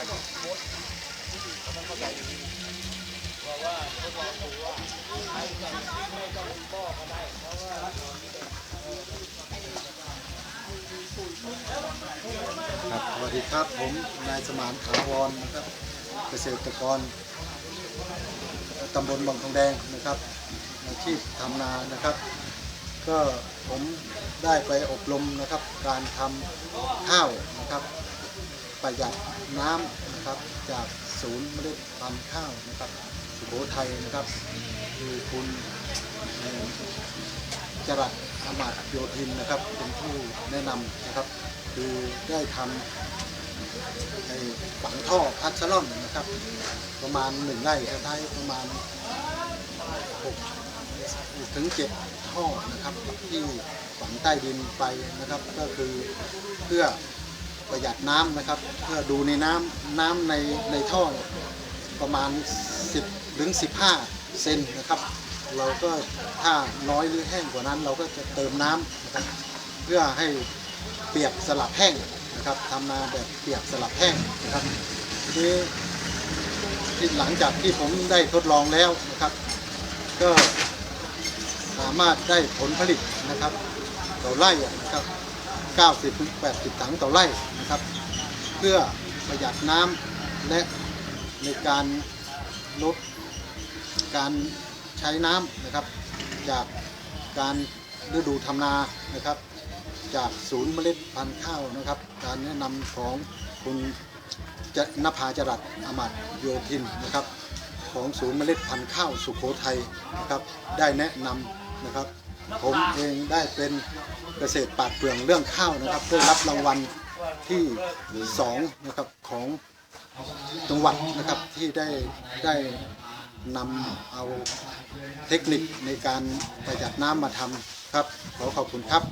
ครับสวัสดีครับผมนายสมานถาวรนะครับเกษตรกรตำบลบางทองแดงนะครับอาชีพทำนานะครับ ก็ผมได้ไปอบรมนะครับ การทำข้าวนะครับ ประหยัดน้ำนะครับจากศูนย์เมล็ดพันธุ์ข้าวนะครับสุโขทัยนะครับคือคุณจรัสอมาตย์โยธินนะครับ เป็นผู้แนะนำนะครับ คือได้ทำฝังท่อพัชลอนนะครับ ประมาณหนึ่งไร่ใช้ประมาณหกถึงเจ็ดท่อนะครับที่ฝังใต้ดินไปนะครับ ก็คือเพื่อ ประหยัดน้ำนะครับ เพื่อดูในน้ำน้ำในในท่อประมาณ 10ถึง15 เซนนะครับ เราก็ถ้าน้อยหรือแห้งกว่านั้น เราก็จะเติมน้ำนะครับเพื่อให้เปียกสลับแห้งนะครับทำนาแบบเปียกสลับแห้งนะครับทีนี้ที่หลังจากที่ผมได้ทดลองแล้วนะครับ ก็สามารถได้ผลผลิตนะครับต่อไร่นะครับ 90-80 ถังต่อไร่นะครับ เพื่อประหยัดน้ำและในการลดการใช้น้ำนะครับ จากการฤดูทำนานะครับ จากศูนย์เมล็ดพันธุ์ข้าวนะครับ การแนะนำของคุณจะนภาจรัสอมัดโยธินนะครับ ของศูนย์เมล็ดพันธุ์ข้าวสุโขทัยนะครับ ได้แนะนำนะครับ ผมเองได้เป็นเกษตรปาดเปลืองเรื่องข้าวนะครับได้รับรางวัลที่สองนะครับของจังหวัดนะครับที่ได้ได้นำเอาเทคนิคในการประหยัดน้ำมาทำครับ ขอขอบคุณครับ